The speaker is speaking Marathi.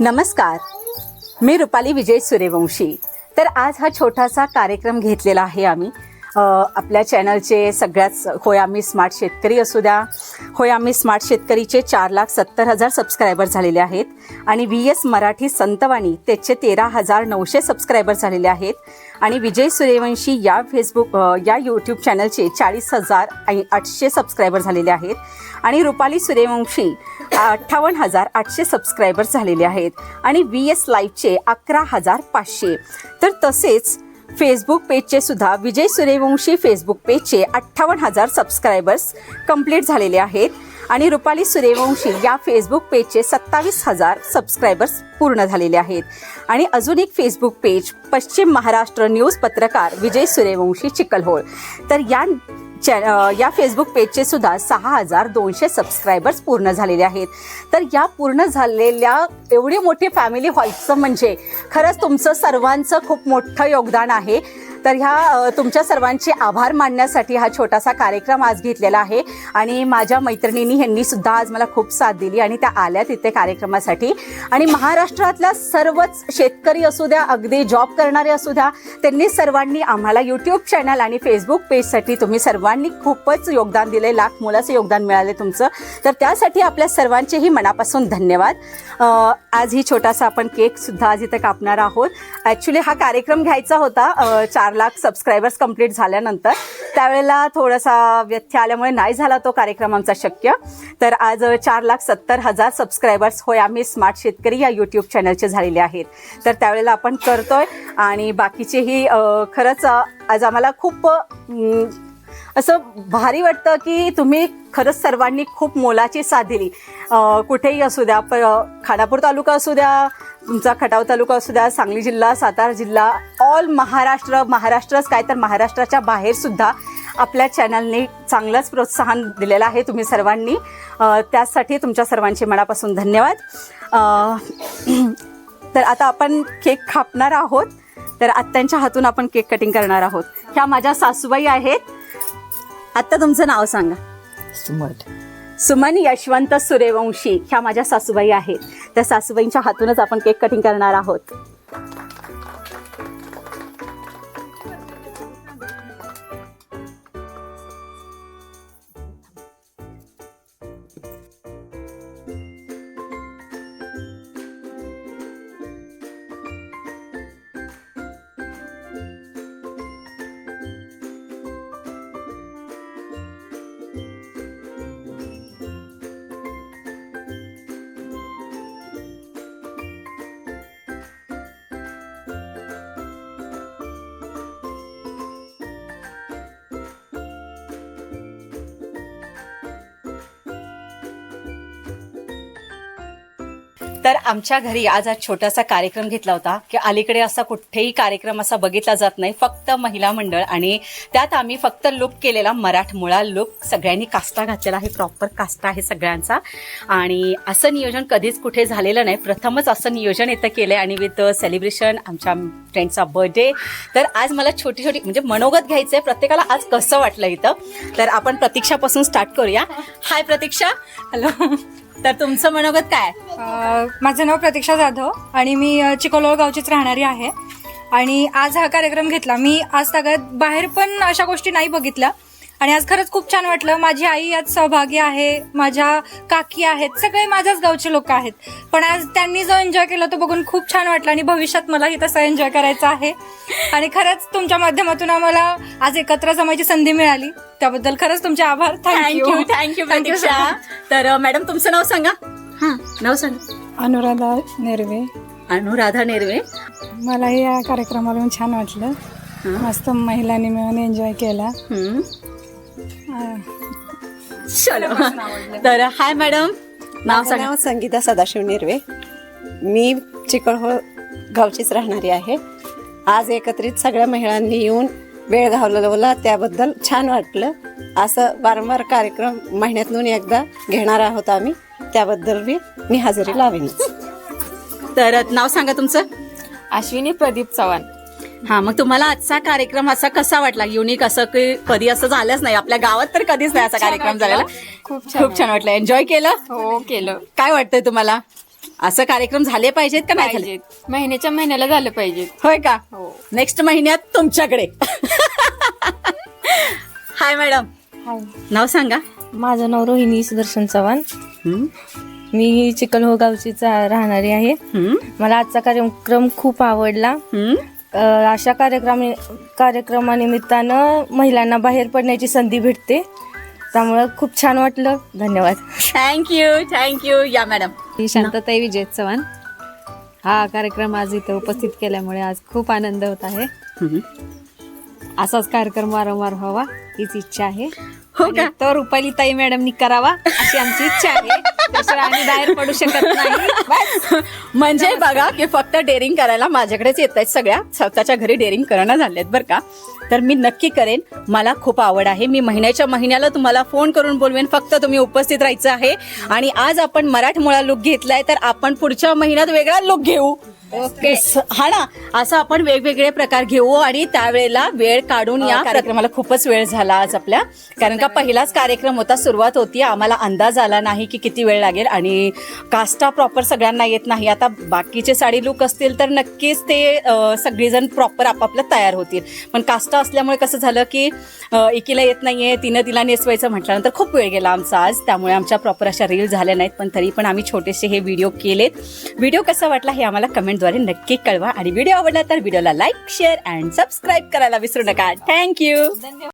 नमस्कार. मी रुपाली विजय सूर्यवंशी. तर आज हा छोटासा कार्यक्रम घेतलेला आहे आम्ही. आपल्या चॅनलचे सगळ्याच होय आम्ही स्मार्ट शेतकरी असू द्या होय आम्ही स्मार्ट शेतकरीचे चार लाख सत्तर हजार सबस्क्रायबर झालेले आहेत. आणि व्ही एस मराठी संतवाणी त्याचे तेरा हजार नऊशे सबस्क्रायबर झालेले आहेत. आणि विजय सूर्यवंशी या फेसबुक या यूट्यूब चॅनलचे चाळीस हजार आठशे सबस्क्रायबर झालेले आहेत. आणि रुपाली सूर्यवंशी अठ्ठावन्न हजार आठशे सबस्क्रायबर झालेले आहेत. आणि व्ही एस लाईव्हचे अकरा हजार पाचशे. तर तसेच फेसबुक पेजचे सुद्धा विजय सूर्यवंशी फेसबुक पेजचे अठ्ठावन्न हजार सबस्क्रायबर्स कंप्लीट झालेले आहेत. आणि रुपाली सूर्यवंशी या फेसबुक पेजचे सत्तावीस हजार सबस्क्रायबर्स पूर्ण झालेले आहेत. आणि अजून एक फेसबुक पेज पश्चिम महाराष्ट्र न्यूज पत्रकार विजय सूर्यवंशी चिकलहोळ तर या या फेसबुक पेजचे सुद्धा सहा हजार दोनशे सबस्क्रायबर्स पूर्ण झालेले आहेत. तर या पूर्ण झालेल्या एवढी मोठी फॅमिली व्हायचं म्हणजे खरंच तुमचं सर्वांचं खूप मोठं योगदान आहे. तर ह्या तुमच्या सर्वांचे आभार मानण्यासाठी हा छोटासा कार्यक्रम आज घेतलेला आहे. आणि माझ्या मैत्रिणींनी ह्यांनी सुद्धा आज मला खूप साथ दिली आणि त्या आल्या तिथे कार्यक्रमासाठी. आणि महाराष्ट्रातल्या सर्वच शेतकरी असू द्या अगदी जॉब करणारे असू द्या त्यांनी सर्वांनी आम्हाला यूट्यूब चॅनल आणि फेसबुक पेजसाठी तुम्ही सर्वांनी खूपच योगदान दिले लाख मुलाचं योगदान मिळाले तुमचं. तर त्यासाठी आपल्या सर्वांचेही मनापासून धन्यवाद. आज ही छोटासा आपण केक सुद्धा आज इथे कापणार आहोत. ॲक्च्युली हा कार्यक्रम घ्यायचा होता चार लाख सबस्क्रायबर्स कंप्लीट झाल्यानंतर त्यावेळेला थोडासा व्यत्यय आल्यामुळे नाही झाला तो कार्यक्रम आमचा शक्य. तर आज चार लाख सत्तर हजार सबस्क्रायबर्स होय आम्ही स्मार्ट शेतकरी या यूट्यूब चॅनलचे झालेले आहेत. तर त्यावेळेला आपण करतोय आणि बाकीचेही खरंच आज आम्हाला खूप असं भारी वाटतं की तुम्ही खरंच सर्वांनी खूप मोलाची साथ दिली. कुठेही असू द्या प खानापूर तालुका असू द्या तुमचा खटाव तालुका असू द्या सांगली जिल्हा सातारा जिल्हा ऑल महाराष्ट्र महाराष्ट्रच काय तर महाराष्ट्राच्या बाहेर सुद्धा आपल्या चॅनलने चांगलंच प्रोत्साहन दिलेलं आहे तुम्ही सर्वांनी. त्यासाठी तुमच्या सर्वांचे मनापासून धन्यवाद. तर आता आपण केक खापणार आहोत. तर आत्यांच्या हातून आपण केक कटिंग करणार आहोत. ह्या माझ्या सासूबाई आहेत. आत्ता तुमचं नाव सांगा. सुमन यशवंत सूर्यवंशी ह्या माझ्या सासूबाई आहेत. त्या सासूबाईंच्या हातूनच आपण केक कटिंग करणार आहोत. तर आमच्या घरी आज आज छोटासा कार्यक्रम घेतला होता की अलीकडे असा कुठेही कार्यक्रम असा बघितला जात नाही. फक्त महिला मंडळ आणि त्यात आम्ही फक्त लुक केलेला मराठमोळा लुक. सगळ्यांनी कास्टा घातलेला आहे प्रॉपर कास्टा आहे सगळ्यांचा. आणि असं नियोजन कधीच कुठे झालेलं नाही. प्रथमच असं नियोजन इथं केलं आहे आणि विथ सेलिब्रेशन आमच्या फ्रेंडचा बर्थडे तर आज मला छोटी छोटी म्हणजे मनोगत घ्यायचंय. प्रत्येकाला आज कसं वाटलं इथं? तर आपण प्रतीक्षापासून स्टार्ट करूया. हाय प्रतीक्षा. हॅलो तर तुमचं मनोगत काय? अ, माझं नाव प्रतीक्षा जाधव आणि मी अ, चिकोलोळ गावचीच राहणारी आहे. आणि आज हा कार्यक्रम घेतला. मी आज सगळ्यात बाहेर पण अशा गोष्टी नाही बघितल्या. आणि आज खरंच खूप छान वाटलं. माझी आई यात सहभागी आहे माझ्या काकी आहेत सगळे माझ्याच गावचे लोक आहेत. पण आज त्यांनी जो एन्जॉय केला तो बघून खूप छान वाटलं आणि भविष्यात मलाही तसा एन्जॉय करायचा आहे. आणि खरंच तुमच्या माध्यमातून आम्हाला आज एकत्र जमायची संधी मिळाली. त्याबद्दल खरंच तुमचे आभार. Thank you thank you thank you Pratiksha. तर मॅडम तुमचं नाव सांगा. हा. नाव सांगा. अनुराधा नेरवे. अनुराधा नेरवे. मलाही या कार्यक्रमाला छान वाटलं. मस्त महिलांनी मिळून एन्जॉय केला. चलो. तर हाय मॅडम नाव सांगा. नाव संगीता सदाशिव निर्वे. मी चिकळहोळ गावचीच राहणारी आहे. आज एकत्रित सगळ्या महिलांनी येऊन वेळ घालवला त्याबद्दल छान वाटलं. असं वारंवार कार्यक्रम महिन्यातून एकदा घेणार आहोत आम्ही. त्याबद्दल बी मी हजेरी लावेनच. तर नाव सांगा तुमचं. अश्विनी प्रदीप चव्हाण. हा मग तुम्हाला आजचा कार्यक्रम असा कसा वाटला? युनिक असं की कधी असं झालंच नाही? आपल्या गावात तर कधीच नाही असा कार्यक्रम झालेला. खूप छान खूप छान वाटलं. एन्जॉय केलं? हो केलं. काय वाटतंय तुम्हाला? असं कार्यक्रम झाले पाहिजेत का नाही झाले? पाहिजेत. महिन्याच्या महिन्याला झालं पाहिजेत. होय का? हो. नेक्स्ट महिन्यात तुमच्याकडे. हाय मॅडम हाय नाव सांगा. माझं नाव रोहिणी सुदर्शन चव्हाण. मी चिकलहो गावची चा- राहणारी आहे. मला आजचा कार्यक्रम खूप आवडला. अशा कार्यक्रम कार्यक्रमानिमित्तानं महिलांना बाहेर पडण्याची संधी भेटते. त्यामुळं खूप छान वाटलं. धन्यवाद. थँक्यू थँक्यू या मॅडम मी शांतताई विजय चव्हाण. हा कार्यक्रम आज इथे उपस्थित केल्यामुळे आज खूप आनंद होत आहे. असाच कार्यक्रम वारंवार व्हावा हीच इच्छा आहे. हो का? तो रुपाली ताई मॅडमनी करावा अशी आमची इच्छा आहे. त्याशिवाय आम्ही बाहेर पडू शकत नाही. बस. म्हणजे बघा की फक्त डेअरिंग करायला माझ्याकडेच येत आहेत सगळ्या. स्वतःच्या घरी डेअरिंग करणं झालेत बरं का. तर मी नक्की करेन. मला खूप आवड आहे. मी महिन्याच्या महिन्याला तुम्हाला फोन करून बोलवेन. फक्त तुम्ही उपस्थित राहायचं आहे. आणि आज आपण मराठमोळा लुक घेतलाय तर आपण पुढच्या महिन्यात वेगळा लुक घेऊ. ओके हा ना? असं आपण वेगवेगळे प्रकार घेऊ आणि त्यावेळेला वेळ काढून या कार्यक्रमाला खूपच वेळ झाला आज आपल्या. कारण का पहिलाच कार्यक्रम होता सुरुवात होती. आम्हाला अंदाज आला नाही की किती वेळ लागेल आणि कास्टा प्रॉपर सगळ्यांना येत नाही. आता बाकीचे साडी लुक असतील तर नक्कीच ते सगळेजण प्रॉपर आपापलं तयार होतील. पण कास्टा असल्यामुळे कसं झालं की एकीला येत नाहीये तिनं तिला नेसवायचं म्हटल्यानंतर खूप वेळ गेला आमचा आज. त्यामुळे आमच्या प्रॉपर अशा रील झाल्या नाहीत पण तरी पण आम्ही छोटेसे हे व्हिडिओ केलेत. व्हिडिओ कसा वाटला हे आम्हाला कमेंटद्वारे नक्की कळवा. आणि व्हिडिओ आवडला तर व्हिडिओला लाईक शेअर अँड सबस्क्राईब करायला विसरू नका. थँक्यू